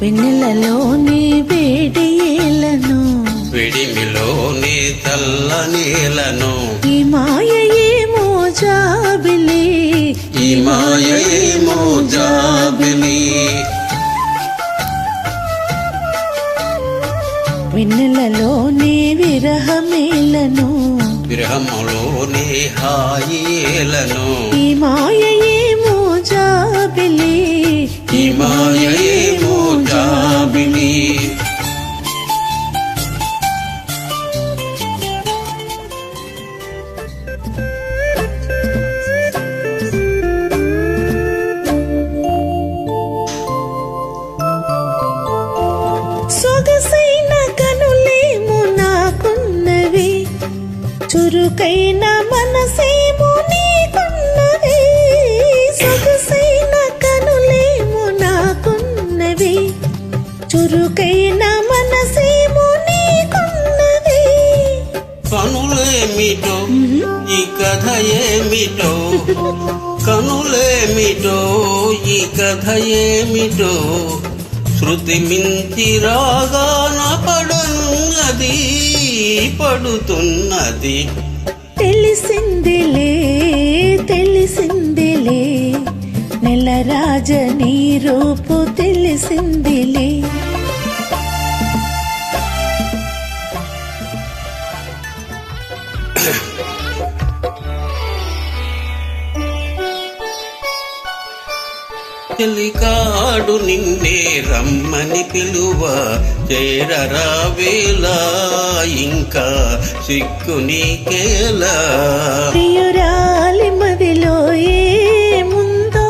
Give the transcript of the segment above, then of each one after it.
వెన్నెలలోని వేడియేలను విడిమిలోని తెల్ల నీలను ఈ మాయయేమో జాబిలి ఈ మాయేమో జాబిలి వెన్నెలలోని విరహమేలను విరహములోని హాయిలను. ఈ మాయయేమో జాబిలి ఈ మాయేమో చురుకైన మనసేమో నీకున్నవి సొగసైన కనులేమో నాకున్నవి. చురుకైన మనసేమో నీకున్నవి కనులేమిటో ఈ కథ ఏమిటో? కనులేమిటో ఈ కథ ఏమిటో? శృతి మించి రాగాన పడున్నది. పడుతున్నది. తెలిసిందిలే తెలిసిందిలే. నెల రాజనీ రూపు తెలిసిందిలే. చెలికాడు నిన్నే రమ్మని పిలువ. చేరరావేలా ఇంకా సిక్కు నీకేలా ప్రియురాలి మదిలో ఏముందో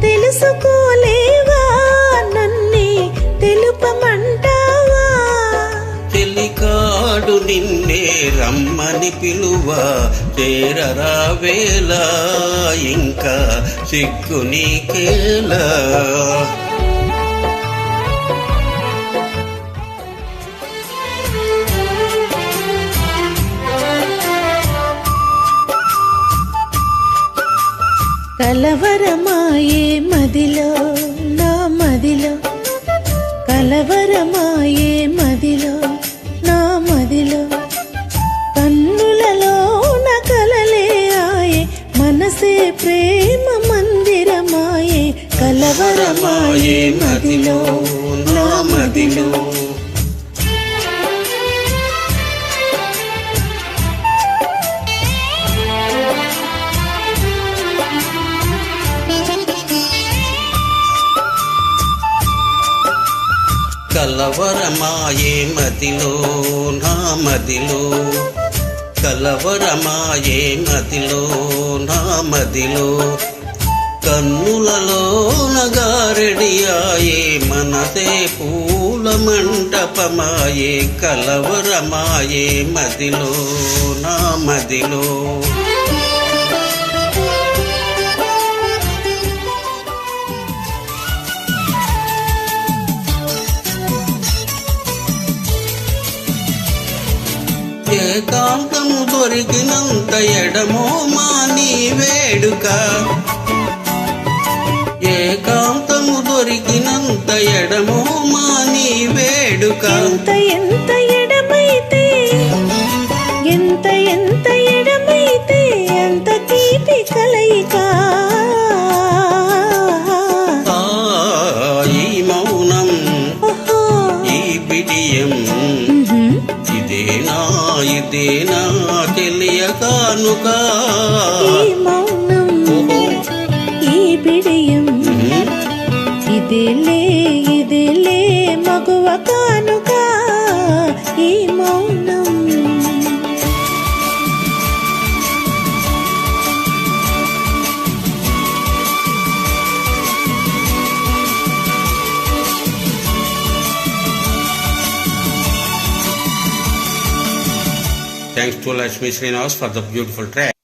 తెలుసుకోలేవా? నన్ని తెలుపమంటావా? చెలికాడు నిన్నే రమ్మని పిలువ చేరరావేలా ఇంకా సిగ్గు నీకేలా? కలవరమాయే మదిలో నా మదిలో కలవరమాయే కలవరమాయే మదిలో నా మదిలో. కలవరమాయే మదిలో నా మదిలో. కలవరమాయే మదిలో నా మదిలో. కన్నులలో నగారెడియాయే మనదే పూల మంటపమాయే కలవరమాయే మదిలో నా మదిలో. ఏకాంతము దొరికినంత ఎడమో నీ వేడుక. ఎంత ఎంత ఎడమైతే అంత తీపి కలయిక ఈ మౌనం. ఈ బిడియం. ఇదేనా ఇదేనా తెలియ కానుక ఈ మౌనం. ఈ బిడియం ఇదేలే Thanks to Lakshmi Srinivas for the beautiful track.